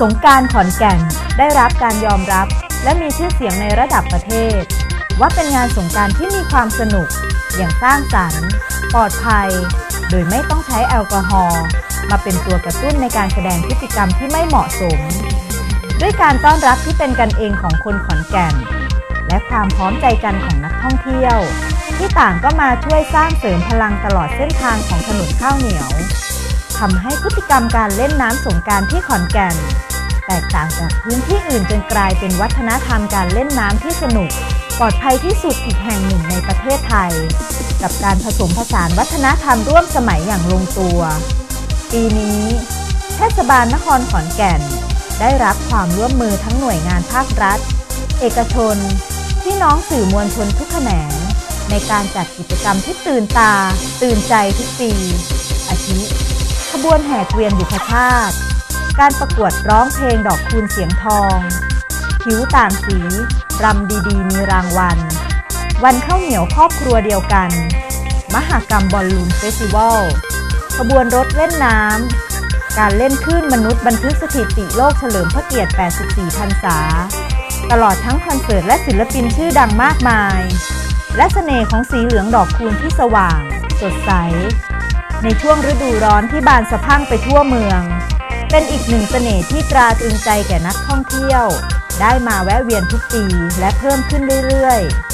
สงการขอนแก่นได้รับการยอมรับ และมีชื่อเสียงในระดับประเทศ ว่าเป็นงานสงการที่มีความสนุก อย่างสร้างสรรค์ ปลอดภัย โดยไม่ต้องใช้แอลกอฮอล์มาเป็นตัวกระตุ้นในการแสดงพฤติกรรมที่ไม่เหมาะสม ด้วยการต้อนรับที่เป็นกันเองของคนขอนแก่น และความพร้อมใจกันของนักท่องเที่ยว ที่ต่างก็มาช่วยสร้างเสริมพลังตลอดเส้นทางของถนนข้าวเหนียว ทำให้พฤติกรรมการเล่นน้ำสงการที่ขอนแก่น แตกต่างจากพื้นที่อื่นจนกลายเป็นวัฒนธรรมการเล่นน้ำที่สนุก ปลอดภัยที่สุดอีกแห่งหนึ่งในประเทศไทย กับการผสมผสานวัฒนธรรมร่วมสมัยอย่างลงตัว ปีนี้เทศบาลนครขอนแก่น ได้รับความร่วมมือทั้งหน่วยงานภาครัฐ เอกชน พี่น้องสื่อมวลชนทุกแขนง ในการจัดกิจกรรมที่ตื่นตา ตื่นใจทุกปีอาทิ ขบวนแห่เกวียนบุพชาติ การประกวดร้องเพลงดอกคูณเสียงทอง ผิวต่างสีรำดีๆ มีรางวัล วันข้าวเหนียวครอบครัวเดียวกัน มหกรรมบอลลูนเฟสติวัล ขบวนรถเล่นน้ำ การเล่นคลื่นมนุษย์บันทึกสถิติโลกเฉลิมพระเกียรติ 84 พรรษา ตลอดทั้งคอนเสิร์ตและศิลปินชื่อดังมากมาย และเสน่ห์ของสีเหลืองดอกคูณที่สว่าง สดใส ในช่วงฤดูร้อนที่บานสะพั่งไปทั่วเมือง เป็นอีกหนึ่งเสน่ห์ที่ตราตรึงใจแก่นักท่องเที่ยว ได้มาแวะเวียนทุกปีและเพิ่มขึ้นเรื่อยๆ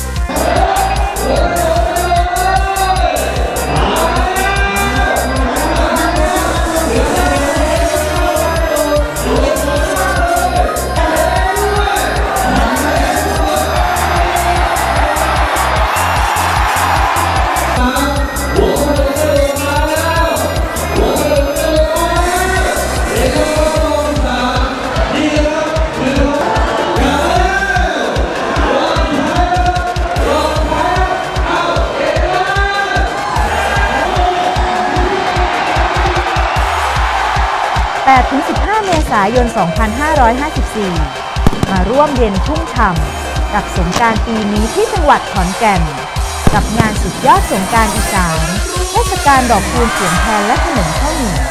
8-15 เมษายน 2554 มาร่วมเย็นชุ่มฉ่ำกับสงการปีนี้ที่จังหวัดขอนแก่น กับงานสุดยอดสงการอีสานเทศกาลดอกคูณเสียงแทนและถนนข้าวเหนียว